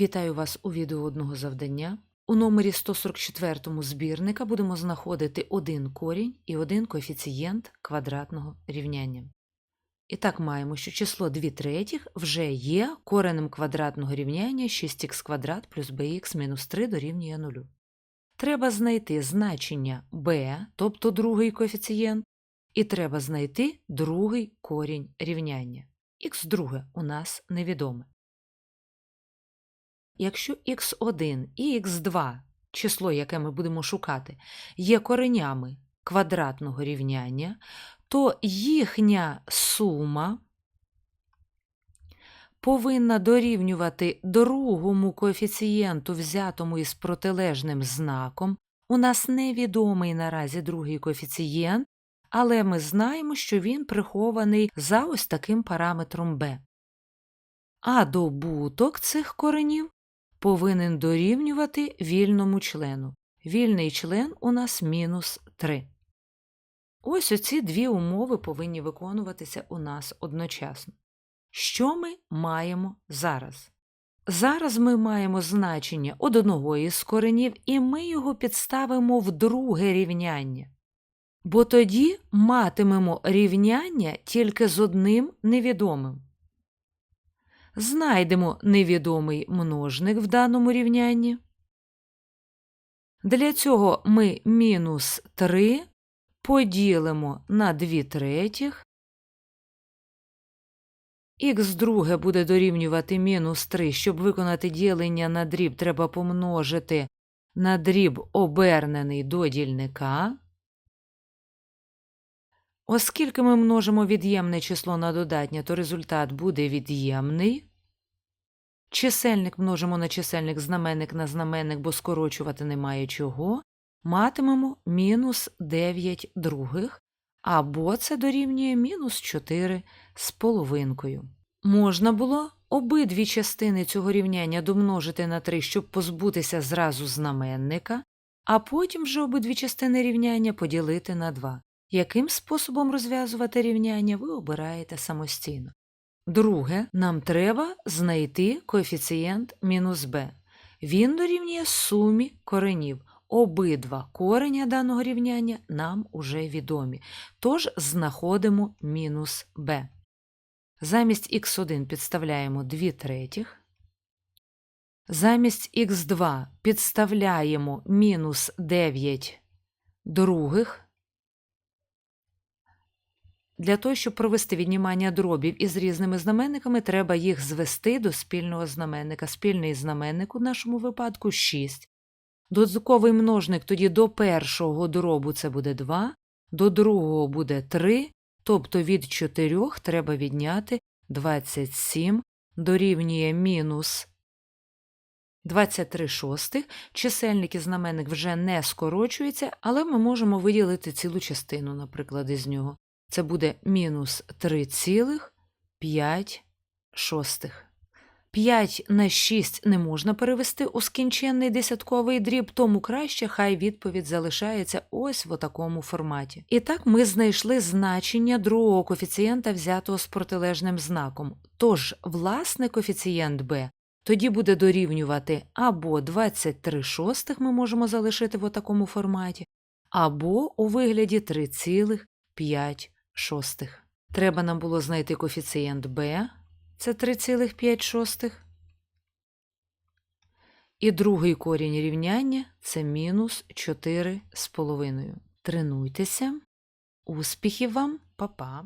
Вітаю вас у відео одного завдання. У номері 144 збірника будемо знаходити один корінь і один коефіцієнт квадратного рівняння. І так маємо, що число 2 третіх вже є коренем квадратного рівняння 6х квадрат плюс bx мінус 3 дорівнює 0. Треба знайти значення b, тобто другий коефіцієнт, і треба знайти другий корінь рівняння. х друге у нас невідоме. Якщо х1 і х2, число, яке ми будемо шукати, є коренями квадратного рівняння, то їхня сума повинна дорівнювати другому коефіцієнту, взятому із протилежним знаком. У нас невідомий наразі другий коефіцієнт, але ми знаємо, що він прихований за ось таким параметром b. А добуток цих коренів повинен дорівнювати вільному члену. Вільний член у нас мінус 3. Ось оці дві умови повинні виконуватися у нас одночасно. Що ми маємо зараз? Зараз ми маємо значення од одного із коренів, і ми його підставимо в друге рівняння. Бо тоді матимемо рівняння тільки з одним невідомим. Знайдемо невідомий множник в даному рівнянні. Для цього ми мінус 3 поділимо на 2 третіх. Х друге буде дорівнювати мінус 3. Щоб виконати ділення на дріб, треба помножити на дріб обернений до дільника. Оскільки ми множимо від'ємне число на додатнє, то результат буде від'ємний. Чисельник множимо на чисельник, знаменник на знаменник, бо скорочувати немає чого. Матимемо мінус 9 других, або це дорівнює мінус 4 з половинкою. Можна було обидві частини цього рівняння домножити на 3, щоб позбутися зразу знаменника, а потім вже обидві частини рівняння поділити на 2. Яким способом розв'язувати рівняння ви обираєте самостійно. Друге, нам треба знайти коефіцієнт мінус b. Він дорівнює сумі коренів. Обидва кореня даного рівняння нам уже відомі. Тож знаходимо мінус b. Замість х1 підставляємо 2 третіх. Замість х2 підставляємо мінус 9 других. Для того, щоб провести віднімання дробів із різними знаменниками, треба їх звести до спільного знаменника. Спільний знаменник у нашому випадку 6. Додатковий множник тоді до першого дробу це буде 2, до другого буде 3, тобто від 4 треба відняти 27, дорівнює мінус 23 шостих. Чисельник і знаменник вже не скорочується, але ми можемо виділити цілу частину, наприклад, із нього. Це буде мінус 3,5 шостих. 5 на 6 не можна перевести у скінченний десятковий дріб, тому краще хай відповідь залишається ось в такому форматі. І так ми знайшли значення другого коефіцієнта, взятого з протилежним знаком. Тож, власне, коефіцієнт b тоді буде дорівнювати або 23 шостих ми можемо залишити в такому форматі, або у вигляді 3,5 шостих. Треба нам було знайти коефіцієнт b, це 3,5 шостих. І другий корінь рівняння це мінус 4 з половиною. Тренуйтеся. Успіхів вам, па-па!